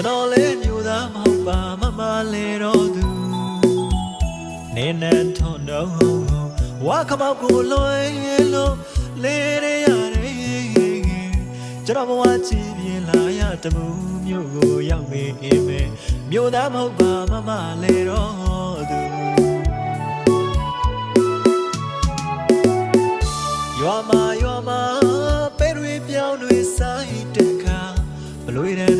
ကျွန်တော်လည်းမျိုးသားမဟုတ်ပါမမလဲတော့သူနေနန်ထွန်တော့ဝါခမောက်ကိုလွယ်လို့လေရရတယ်ကျွန်တော်ဘဝကြည်ပြင်းလာရတမှုမျိုးကိုရောက်မေးအိမ်မဲမျိုးသားမဟုတ်ပါမမလဲတော့သူရွာမှာရွာမှာပဲတွေပြောင်းတွေဆိုင်တဲ့ခါဘလွေတဲ့စားစား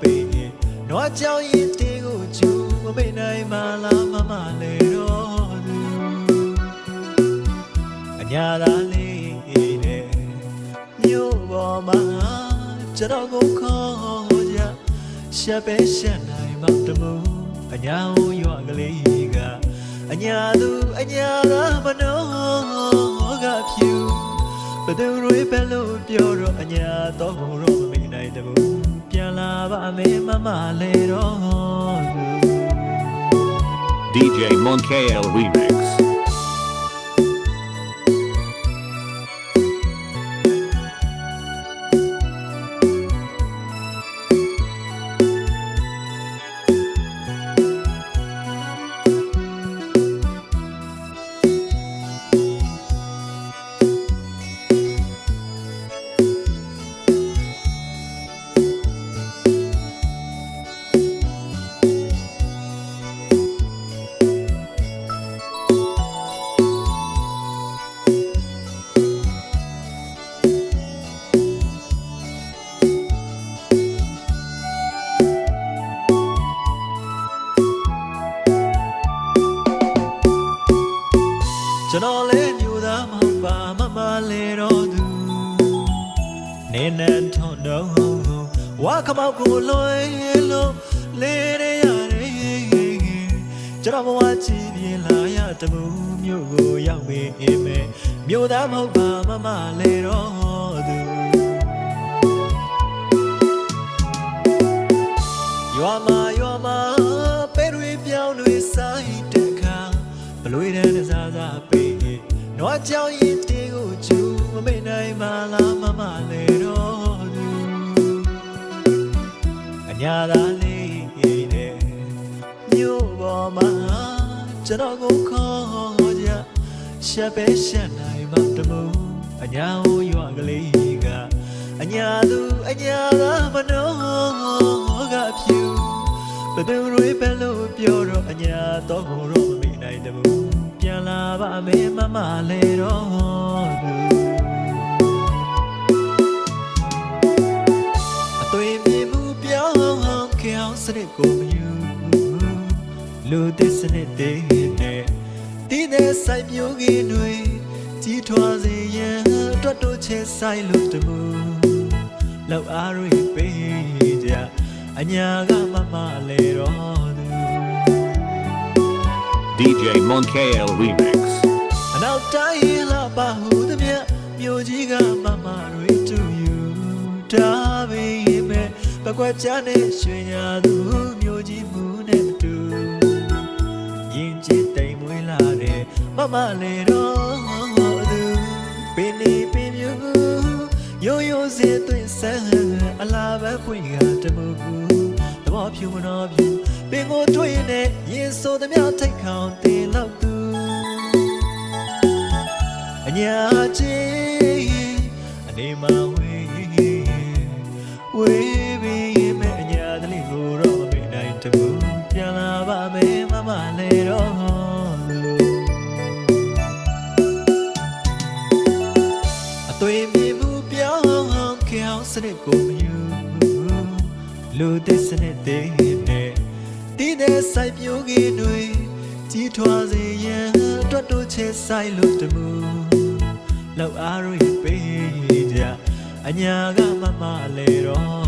ပေးရင်နွားကြောင်ရင်တေးကိုကျူမမေ့နိုင်မလားမမလဲတော့သူအညာသာလေးနဲ့မြို့ပေါ်မှာကျွန်တော်ကိုခေါ်ကြရှက်ပဲရှက်နိုင်မှတမှုအညာကိုရွာကလေးကအညာသူအညာသာမနောကဖြူဘသူတွေပဲလို့ပြောတော့အညာတော့ကိုတော့မမေ့နိုင် တဘူးပြန်လာပါမယ်မမလဲတော့သူ DJ Monkael Remix. ကျွန်တော်လည်းမျိုးသားမဟုတ်ပါမမလဲတော့သူနေနန်ထွန်တော့ဝါခမောက်ကိုလွယ်လို့လေရရတယ်ကျွန်တော်ဘဝကြည်ပြင်းလာရတမှုမျိုးကိုရောက်မေးအိမ်မဲမျိုးသားမဟုတ်ပါမမလဲတော့သူရွာမှာရွာမှာပဲတွေပြောင်းတွေဆိုင်တဲ့ခါဘလွေတဲ့စားစား ပေးရင်နွားကြောင်ရင်တေးကိုကျူမမေ့နိုင်မလားမမလဲတော့သူအညာသာလေးနဲ့မြို့ပေါ်မှာကျွန်တော်ကိုခေါ်ကြရှက်ပဲရှက်နိုင်မှတမှုအညာကိုရွာကလေးကအညာသူအညာသာမနောကဖြူဘသူတွေပဲလို့ပြောတော့အညာတော့ကိုတော့မမေ့ နိုင်တဘူးပြန်လာပါမယ်မမလဲတော့သူအသွေးမြေမှုပြောင်းခေအောင်စနစ်ကိုမယူလူသစ်စနစ်တွေနဲ့တည်တဲ့ဆိုင်မျိုးကြီးတွေကြီးထွားစေရန်အတွက်တို့ချဲဆိုင်လို့တမှုလောက်အားတွေပေးကြအညာကမမလဲတော့သူ DJ Monkael Remix. အနောက်တိုင်းလာပါဟုသမျှမြို့ကြီးကမမတွေတူယူဒါပေမဲ့ပကွက်ချနဲ့ရွှေညာသူမြို့ကြီးမှုနဲ့မတူရင်ချစ်တိမ်မွေးလာတဲ့မမလည်းတော့သူပင်နေပင်မြူရိုးရိုးစင်သွင်းဆန်းအလားပဲပွင့်ကတမှုကူ သဘောဖြူမတော်ဖြူပင်ကိုတွေ့နေရင်ဆိုသမျှထိတ်ခေါင်တင်လောက်သူအညာချင်းအနေမဝေးဝေးပြီးမဲ့အညာတလေးကိုတော့မမေ့နိုင်တဘူးပြန်လာပါမယ်မမလဲတော့အသွေးမြေမှုပြောင်းခေအောင်စနစ်ကိုမယူ လူသစ်စနစ်တွေနဲ့တည်တဲ့ဆိုင်ပြိုးကြီးတွေကြီးထွားစေရန်အတွက်တို့ချဲဆိုင်လို့တမှုလောက်အားတွေပေးကြအညာကမမလဲတော့